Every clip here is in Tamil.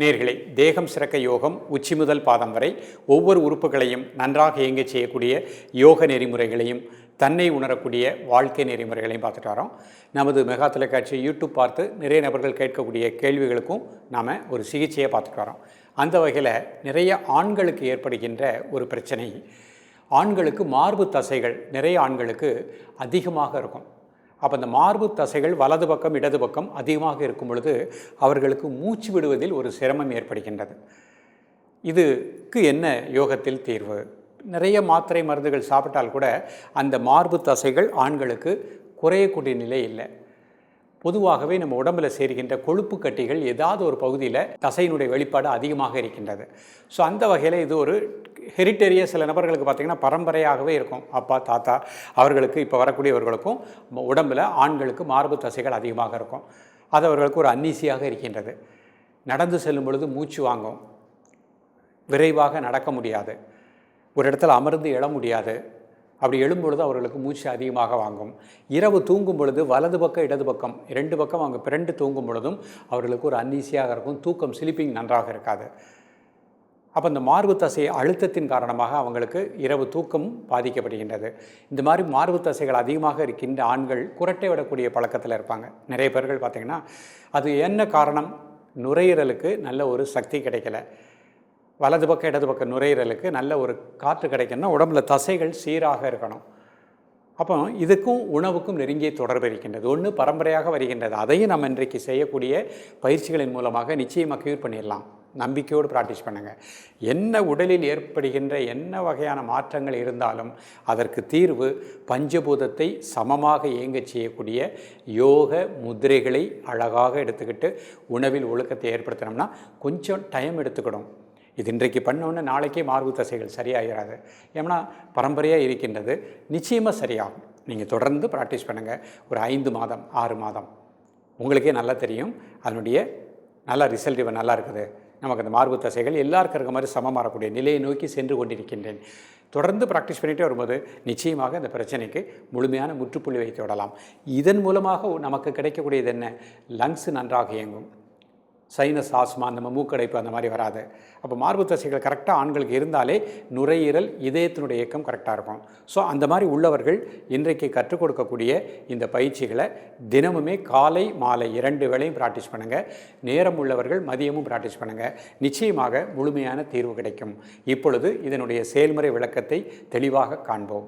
நேர்களை தேகம் சிறக்க யோகம் உச்சி முதல் பாதம் வரை ஒவ்வொரு உறுப்புகளையும் நன்றாக இயங்க செய்யக்கூடிய யோக நெறிமுறைகளையும் தன்னை உணரக்கூடிய வாழ்க்கை நெறிமுறைகளையும் பார்த்துட்டு வரோம். நமது மெகா தொலைக்காட்சி யூடியூப் பார்த்து நிறைய நபர்கள் கேட்கக்கூடிய கேள்விகளுக்கும் நாம் ஒரு சிகிச்சையை பார்த்துட்டு வரோம். அந்த வகையில் நிறைய ஆண்களுக்கு ஏற்படுகின்ற ஒரு பிரச்சனை ஆண்களுக்கு மார்பு தசைகள் நிறைய ஆண்களுக்கு அதிகமாக இருக்கும். அப்போ அந்த மார்பு தசைகள் வலது பக்கம் இடது பக்கம் அதிகமாக இருக்கும் பொழுது அவர்களுக்கு மூச்சு விடுவதில் ஒரு சிரமம் ஏற்படுகின்றது. இதுக்கு என்ன யோகத்தில் தீர்வு? நிறைய மாத்திரை மருந்துகள் சாப்பிட்டால் கூட அந்த மார்பு தசைகள் ஆண்களுக்கு குறையக்கூடிய நிலை இல்லை. பொதுவாகவே நம்ம உடம்புல சேர்கின்ற கொழுப்பு கட்டிகள் ஏதாவது ஒரு பகுதியில் தசையினுடைய வெளிப்பாடு அதிகமாக இருக்கின்றது. ஸோ அந்த வகையில் இது ஒரு ஹெரிட்டரிய சில நபர்களுக்கு பார்த்திங்கன்னா பரம்பரையாகவே இருக்கும். அப்பா தாத்தா அவர்களுக்கு இப்போ வரக்கூடியவர்களுக்கும் உடம்பில் ஆண்களுக்கு மார்பு தசைகள் அதிகமாக இருக்கும். அது அவர்களுக்கு ஒரு அன்னீசியாக இருக்கின்றது. நடந்து செல்லும் பொழுது மூச்சு வாங்கும். விரைவாக நடக்க முடியாது. ஒரு இடத்துல அமர்ந்து எழ முடியாது. அப்படி எழும்பொழுது அவர்களுக்கு மூச்சு அதிகமாக வாங்கும். இரவு தூங்கும் பொழுது வலது பக்கம் இடது பக்கம் ரெண்டு பக்கம் அவங்க பிறண்டு தூங்கும் பொழுதும் அவர்களுக்கு ஒரு அன்னீசியாக இருக்கும். தூக்கம் ஸ்லீப்பிங் நன்றாக இருக்காது. அப்போ இந்த மார்பு தசை அழுத்தத்தின் காரணமாக அவங்களுக்கு இரவு தூக்கம் பாதிக்கப்படுகின்றது. இந்த மாதிரி மார்பு தசைகள் அதிகமாக இருக்கின்ற ஆண்கள் குரட்டை விடக்கூடிய பழக்கத்தில் இருப்பாங்க. நிறைய பேர்கள் பார்த்திங்கன்னா அது என்ன காரணம்? நுரையீரலுக்கு நல்ல ஒரு சக்தி கிடைக்கல. வலது பக்கம் இடது பக்கம் நுரையீரலுக்கு நல்ல ஒரு காற்று கிடைக்கணும்னா உடம்புல தசைகள் சீராக இருக்கணும். அப்போ இதுக்கும் உணவுக்கும் நெருங்கிய தொடர்பு இருக்கின்றது. ஒன்று பரம்பரையாக வருகின்றது. அதையும் நம்ம இன்றைக்கு செய்யக்கூடிய பயிற்சிகளின் மூலமாக நிச்சயமாக க்யூர் பண்ணிடலாம். நம்பிக்கையோடு ப்ராக்டிஸ் பண்ணுங்கள் என்ன உடலில் ஏற்படுகின்ற என்ன வகையான மாற்றங்கள் இருந்தாலும் அதற்கு தீர்வு பஞ்சபூதத்தை சமமாக இயங்கச் செய்யக்கூடிய யோக முதிரைகளை அழகாக எடுத்துக்கிட்டு உணவில் ஒழுக்கத்தை ஏற்படுத்தினோம்னா கொஞ்சம் டைம் எடுத்துக்கிடும் இது இன்றைக்கு பண்ணோன்னு நாளைக்கே மார்பு தசைகள் சரியாகிறாது ஏன்னா பரம்பரையாக இருக்கின்றது. நிச்சயமாக சரியாகும். நீங்கள் தொடர்ந்து ப்ராக்டிஸ் பண்ணுங்கள் ஒரு ஐந்து மாதம் ஆறு மாதம். உங்களுக்கே நல்லா தெரியும். அதனுடைய நல்ல ரிசல்ட் இவன் நல்லா இருக்குது. நமக்கு அந்த மார்பு தசைகள் எல்லாருக்கும் இருக்க மாதிரி சமம் வரக்கூடிய நிலையை நோக்கி சென்று கொண்டிருக்கின்றேன். தொடர்ந்து ப்ராக்டிஸ் பண்ணிகிட்டே வரும்போது நிச்சயமாக இந்த பிரச்சனைக்கு முழுமையான முற்றுப்புள்ளி வைத்து விடலாம். இதன் மூலமாக நமக்கு கிடைக்கக்கூடியது என்ன? லங்ஸ் நன்றாக இயங்கும். சைனஸ் ஆஸ்மா நம்ம மூக்கடைப்பு அந்த மாதிரி வராது. அப்போ மார்பு தசைகள் கரெக்டாக ஆண்களுக்கு இருந்தாலே நுரையீரல் இதயத்தினுடைய இயக்கம் கரெக்டாக இருக்கும். ஸோ அந்த மாதிரி உள்ளவர்கள் இன்றைக்கு கற்றுக் கொடுக்கக்கூடிய இந்த பயிற்சிகளை தினமுமே காலை மாலை இரண்டு வேளையும் ப்ராக்டிஸ் பண்ணுங்கள் நேரம் உள்ளவர்கள் மதியமும் ப்ராக்டிஸ் பண்ணுங்கள் நிச்சயமாக முழுமையான தீர்வு கிடைக்கும். இப்பொழுது இதனுடைய செயல்முறை விளக்கத்தை தெளிவாக காண்போம்.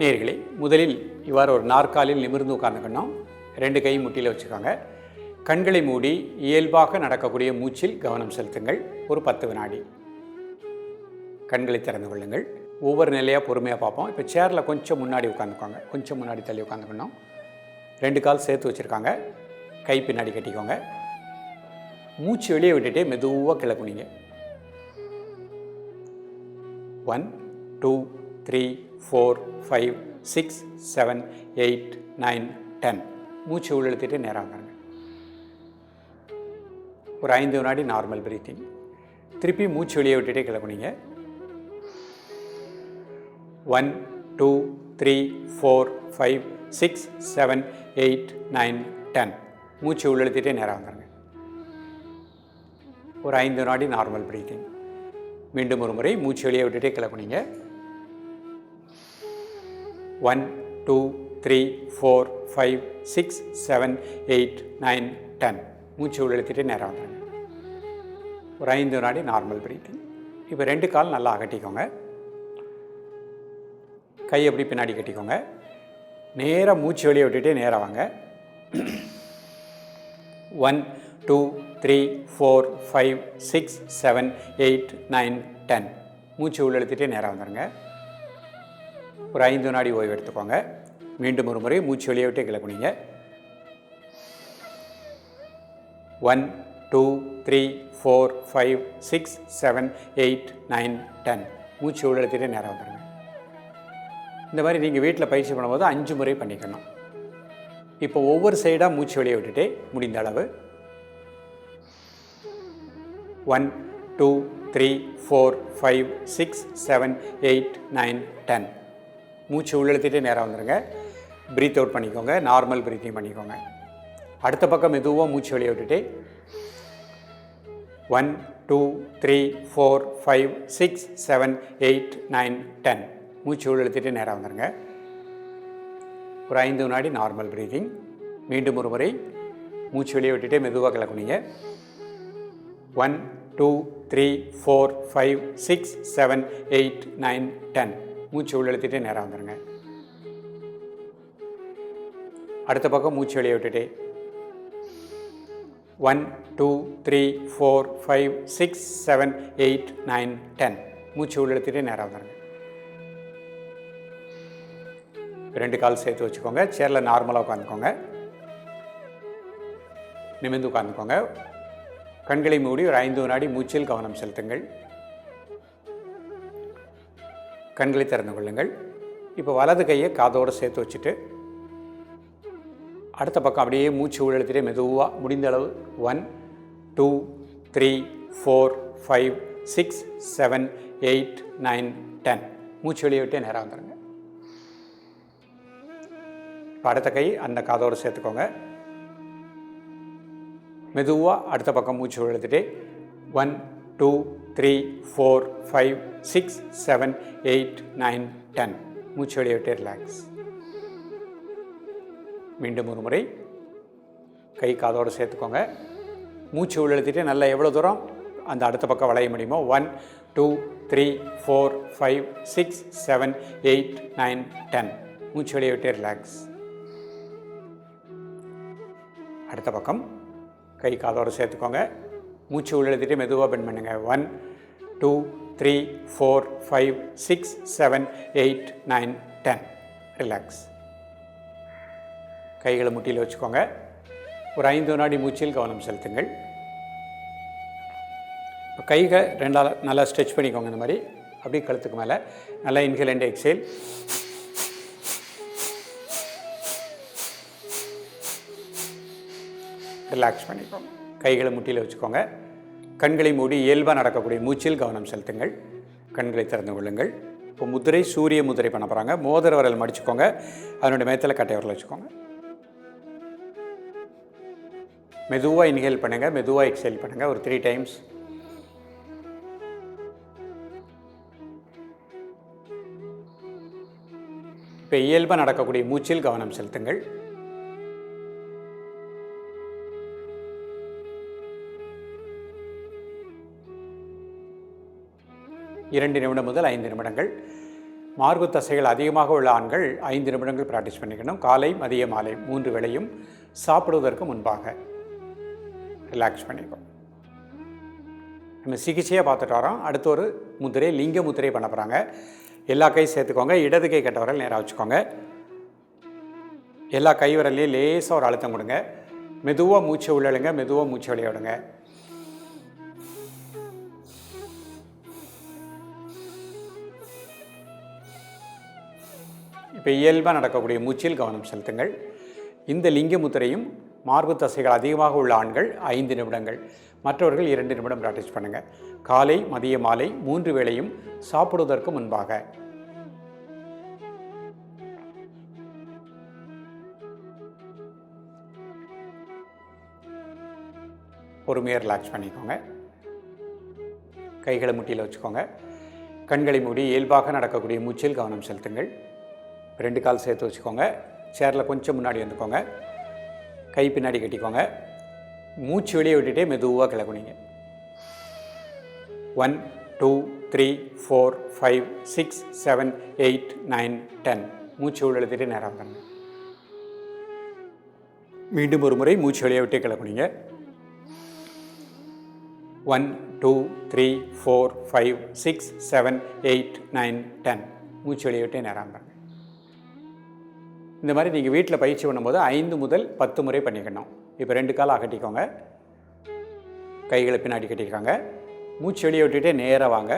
நேர்களே முதலில் இவ்வாறு ஒரு நாற்காலில் நிமிர்ந்து உட்காந்துக்கணும் ரெண்டு கையும் முட்டியில் வச்சுக்கோங்க. கண்களை மூடி இயல்பாக நடக்கக்கூடிய மூச்சில் கவனம் செலுத்துங்கள். ஒரு பத்து வினாடி. கண்களை திறந்து கொள்ளுங்கள். ஒவ்வொரு நிலையாக பொறுமையாக பார்ப்போம். இப்போ சேரில் கொஞ்சம் முன்னாடி உட்காந்துக்கோங்க கொஞ்சம் முன்னாடி தள்ளி உட்காந்துக்கணும் ரெண்டு கால் சேர்த்து வச்சுருக்காங்க. கை பின்னாடி கட்டிக்கோங்க. மூச்சு வெளியே விட்டுட்டே மெதுவாக கிளப்புனீங்க. One two three four five six seven eight nine ten மூச்சு உள்ளெழுத்திட்டு நேராக ஒரு ஐந்து வினாடி நார்மல் பிரீத்திங் திருப்பி மூச்சு வெளியே விட்டுட்டே கிளம்புனீங்க. One two three four five six seven eight nine ten மூச்சு உள்ளெழுத்திட்டே நேராக வந்துருங்க ஒரு ஐந்து நாடி நார்மல் பிரீத்திங் மீண்டும் ஒரு முறை மூச்சு வெளியே விட்டுட்டே கிளம்புனீங்க. One two three four five six seven eight nine ten. மூச்சு உள்ளெழுத்திட்டு நேரம் வந்துடுங்க ஒரு ஐந்து வினாடி நார்மல் பிரீத்திங் இப்போ ரெண்டு கால் நல்லா அகட்டிக்கோங்க. கை எப்படி பின்னாடி கட்டிக்கோங்க. நேராக மூச்சு வெளியே விட்டுட்டே நேராக வாங்க. One two three four five six seven eight nine ten. மூச்சு உள்ளெழுத்திட்டே நேராக வந்துடுங்க ஒரு ஐந்து வினாடி ஓய்வு எடுத்துக்கோங்க. மீண்டும் ஒரு முறை மூச்சு வெளியே விட்டு கிளப்புனீங்க one two three four five six seven eight nine ten மூச்சு உள்ளெழுத்திட்டு நேரம் வந்துடுங்க இந்த மாதிரி நீங்கள் வீட்டில் பயிற்சி பண்ணும்போது அஞ்சு முறை பண்ணிக்கணும். இப்போ ஒவ்வொரு சைடாக மூச்சு வெளியே விட்டுட்டே முடிந்த அளவு. One two three four five six seven eight nine ten மூச்சு உள்ளெழுத்திட்டே நேராக வந்துடுங்க ப்ரீத் அவுட் பண்ணிக்கோங்க. நார்மல் ப்ரீத்திங் பண்ணிக்கோங்க. அடுத்த பக்கம் மெதுவாக மூச்சு வெளியே விட்டுட்டு one two three four five six seven eight nine ten மூச்சு உள்ளெழுத்திட்டு நேராக வந்துடுங்க ஒரு ஐந்து வினாடி நார்மல் ப்ரீதிங் மீண்டும் ஒரு முறை மூச்சு வெளியே விட்டுட்டு மெதுவாக கிளக்குனீங்க one two three four five six seven eight nine ten மூச்சு உள்ளழுத்திட்டே நேரம் வந்துடுங்க அடுத்த பக்கம் மூச்சு வெளியே விட்டுட்டே. One two three four five six seven eight nine ten மூச்சு உள்ளழுத்திட்டே நேரம் வந்துடுங்க ரெண்டு கால் சேர்த்து வச்சுக்கோங்க. சேரில் நார்மலாக உட்காந்துக்கோங்க. நிமிர்ந்து உட்காந்துக்கோங்க. கண்களை மூடி ஒரு ஐந்து வினாடி மூச்சில் கவனம் செலுத்துங்கள். கண்களை திறந்து கொள்ளுங்கள். இப்போ வலது கையை காதோடு சேர்த்து வச்சுட்டு அடுத்த பக்கம் அப்படியே மூச்சு உள்ளெழுத்திட்டே மெதுவாக முடிந்த அளவு one two three four five six seven eight nine ten மூச்சு வெளியே விட்டே நேரம் வந்துடுங்க இப்போ அடுத்த கை அந்த காதோடு சேர்த்துக்கோங்க. மெதுவாக அடுத்த பக்கம் மூச்சு இழுத்துட்டு one two three four five six seven eight nine ten மூச்சு வெளியே ரிலாக்ஸ் மீண்டும் ஒரு முறை. கை காதோடு சேர்த்துக்கோங்க. மூச்சு உள்ளெழுத்திட்டு நல்லா எவ்வளோ தூரம் அந்த அடுத்த பக்கம் வளைய முடியுமோ one two three four five six seven eight nine ten மூச்சு வெளியே விட்டு ரிலாக்ஸ் அடுத்த பக்கம். கை காதோடு சேர்த்துக்கோங்க. மூச்சு உள்ளெழுத்திட்டு மெதுவாக பெண் பண்ணுங்க. One two three four five six seven eight nine ten relax கைகளை முட்டியில் வச்சுக்கோங்க. ஒரு ஐந்து வினாடி மூச்சில் கவனம் செலுத்துங்கள். இப்போ கைகள் ரெண்டால் நல்லா ஸ்ட்ரெச் பண்ணிக்கோங்க இந்த மாதிரி. அப்படியே கழுத்துக்கு மேலே. நல்லா இன்ஹேல் அண்ட் எக்ஸேல் ரிலாக்ஸ் பண்ணிக்கோங்க. கைகளை முட்டியில் வச்சுக்கோங்க. கண்களை மூடி இயல்பாக நடக்கக்கூடிய மூச்சில் கவனம் செலுத்துங்கள். கண்களை திறந்து கொள்ளுங்கள். இப்போ முதிரை சூரிய முதிரை பண்ண போகிறாங்க மோதிர வரல் மடிச்சுக்கோங்க. அதனுடைய மேத்தில் கட்டை வரல வச்சுக்கோங்க. மெதுவாக இன்ஹேல் பண்ணுங்கள் மெதுவாக எக்ஸேல் பண்ணுங்கள் ஒரு த்ரீ டைம்ஸ் இப்போ இயல்பாக நடக்கக்கூடிய மூச்சில் கவனம் செலுத்துங்கள். இரண்டு நிமிடம் முதல் ஐந்து நிமிடங்கள். மார்பு தசைகள் அதிகமாக உள்ள ஆண்கள் ஐந்து நிமிடங்கள் ப்ராக்டிஸ் பண்ணிக்கணும். காலை மதிய மாலை மூன்று வேளையும் சாப்பிடுவதற்கு முன்பாக ரிலாக்ஸ் பண்ணிக்கும் நம்ம சிகிச்சையாக பார்த்துட்டு வரோம். அடுத்து ஒரு முத்திரை லிங்க முத்திரை பண்ண போகிறாங்க எல்லா கையும் சேர்த்துக்கோங்க. இடது கை கட்ட நேராக வச்சுக்கோங்க. எல்லா கை விரல்லையும் லேசாக ஒரு அழுத்தம் கொடுங்க. மெதுவாக மூச்சை உள்ளழுங்க. மெதுவாக மூச்சை விளையாடுங்க இப்போ இயல்பாக நடக்கக்கூடிய மூச்சில் கவனம் செலுத்துங்கள். இந்த லிங்க முத்திரையும் மார்பு தசைகள் அதிகமாக உள்ள ஆண்கள் ஐந்து நிமிடங்கள் மற்றவர்கள் இரண்டு நிமிடம் ப்ராக்டிஸ் பண்ணுங்கள் காலை மதிய மாலை மூன்று வேளையும் சாப்பிடுவதற்கு முன்பாக. பொறுமையாக ரிலாக்ஸ் பண்ணிக்கோங்க. கைகளை முட்டியில் வச்சுக்கோங்க. கண்களை மூடி இயல்பாக நடக்கக்கூடிய மூச்சில் கவனம் செலுத்துங்கள். ரெண்டு கால் சேர்த்து வச்சுக்கோங்க. சேரில் கொஞ்சம் முன்னாடி வந்துக்கோங்க. கை பின்னாடி கட்டிக்கோங்க. மூச்சு வெளியே விட்டுட்டே மெதுவாக கிளக்குனீங்க one two three four five six seven eight nine ten மூச்சு உள்ளெழுத்திட்டு நேரம் பண்ணு மீண்டும் ஒரு முறை மூச்சு வெளியே விட்டே கிளக்குனீங்க one two three four five six seven eight nine ten மூச்சு வெளியே விட்டே நேரம் பண்ணு இந்த மாதிரி நீங்கள் வீட்டில் பயிற்சி பண்ணும்போது ஐந்து முதல் பத்து முறை பண்ணிக்கணும். இப்போ ரெண்டு காலம் அகட்டிக்கோங்க கைகளை பின்னாடி கட்டியிருக்காங்க. மூச்சு வெளியே விட்டுட்டே நேராக வாங்க.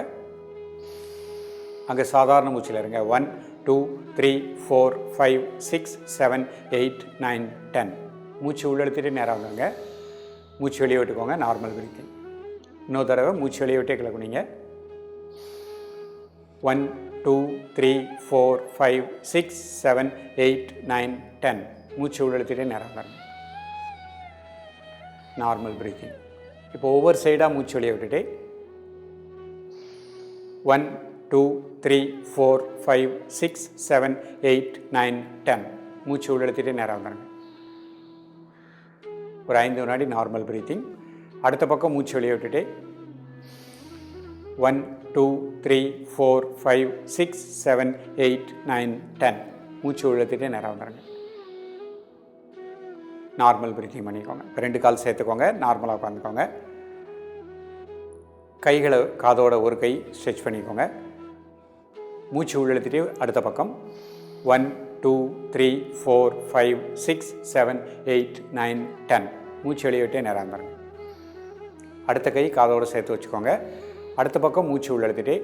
அங்கே சாதாரண மூச்சில் இருங்க. One two three four five six seven eight nine ten மூச்சு உள்ளெடுத்துட்டு நேராக வாங்க மூச்சு வெளியே விட்டுக்கோங்க. நார்மல் பிரீத்திங் இன்னொரு தடவை மூச்சு வெளியே விட்டே கிளக்குனீங்க one two three four five six seven eight nine ten. மூச்சு உள்ளெடுத்துட்டே நேராக வரணும் நார்மல் பிரீத்திங் இப்போ ஒவ்வொரு சைடாக மூச்சு வெளியே விட்டுட்டு one two three four five six seven eight nine ten மூச்சு உள்ளெடுத்துட்டு நேராக வந்துடுங்க ஒரு ஐந்து வினாடி நார்மல் பிரீத்திங் அடுத்த பக்கம் மூச்சு வெளியே விட்டுட்டு one two three four five six seven eight nine ten. மூச்சு உள்ளெடுத்துட்டு நேராக வந்துடுங்க நார்மல் பிரீத்திங் பண்ணிக்கோங்க. இப்போ ரெண்டு கால் சேர்த்துக்கோங்க. நார்மலாக உட்காந்துக்கோங்க. கைகளை காதோட ஒரு கை ஸ்ட்ரெச் பண்ணிக்கோங்க. மூச்சு உள்ளெழுத்துட்டு அடுத்த பக்கம். One two three four five six seven eight nine ten மூச்சு வெளியே விட்டே நேரம் வந்துடுங்க அடுத்த கை காதோடு சேர்த்து வச்சுக்கோங்க. அடுத்த பக்கம் மூச்சு உள்ளெழுத்துட்டு.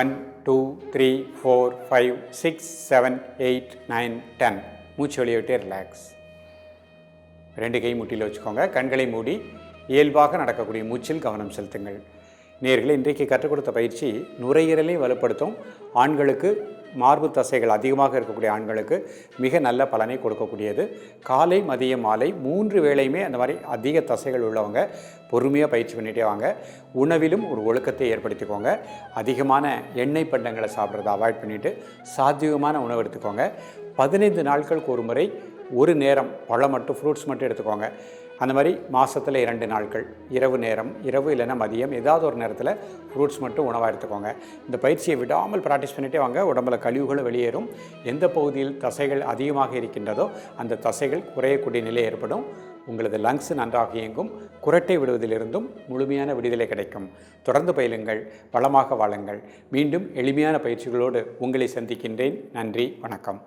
One two three four five six seven eight nine ten மூச்சு வெளியிட்டு ரிலாக்ஸ் ரெண்டு கை முட்டியில் வச்சுக்கோங்க. கண்களை மூடி இயல்பாக நடக்கக்கூடிய மூச்சில் கவனம் செலுத்துங்கள். நேர்களை இன்றைக்கு கற்றுக் கொடுத்த பயிற்சி நுரையீரலை வலுப்படுத்தும். ஆண்களுக்கு மார்பு தசைகள் அதிகமாக இருக்கக்கூடிய ஆண்களுக்கு மிக நல்ல பலனை கொடுக்கக்கூடியது. காலை மதியம் மாலை மூன்று வேளையுமே அந்த மாதிரி அதிக தசைகள் உள்ளவங்க பொறுமையாக பயிற்சி பண்ணிகிட்டே வாங்க. உணவிலும் ஒரு ஒழுக்கத்தை ஏற்படுத்திக்கோங்க. அதிகமான எண்ணெய் பண்டங்களை சாப்பிட்றத அவாய்ட் பண்ணிவிட்டு சாத்தியமான உணவு எடுத்துக்கோங்க. பதினைந்து நாட்களுக்கு ஒரு முறை ஒரு நேரம் பழம் மட்டும் ஃப்ரூட்ஸ் மட்டும் எடுத்துக்கோங்க. அந்த மாதிரி மாதத்தில் இரண்டு நாட்கள். இரவு நேரம் இரவு இல்லைன்னா மதியம். ஏதாவது ஒரு நேரத்தில் ஃப்ரூட்ஸ் மட்டும் உணவாக எடுத்துக்கோங்க. இந்த பயிற்சியை விடாமல் ப்ராக்டிஸ் பண்ணிகிட்டே வாங்க. உடம்புல கழிவுகளும் வெளியேறும். எந்த பகுதியில் தசைகள் அதிகமாக இருக்கின்றதோ அந்த தசைகள் குறையக்கூடிய நிலை ஏற்படும். உங்களது லங்ஸ் நன்றாக இயங்கும். குரட்டை விடுவதிலிருந்தும் முழுமையான விடுதலை கிடைக்கும். தொடர்ந்து பயிலுங்கள். வளமாக வாழுங்கள். மீண்டும் எளிமையான பயிற்சிகளோடு உங்களை சந்திக்கின்றேன். நன்றி. வணக்கம்.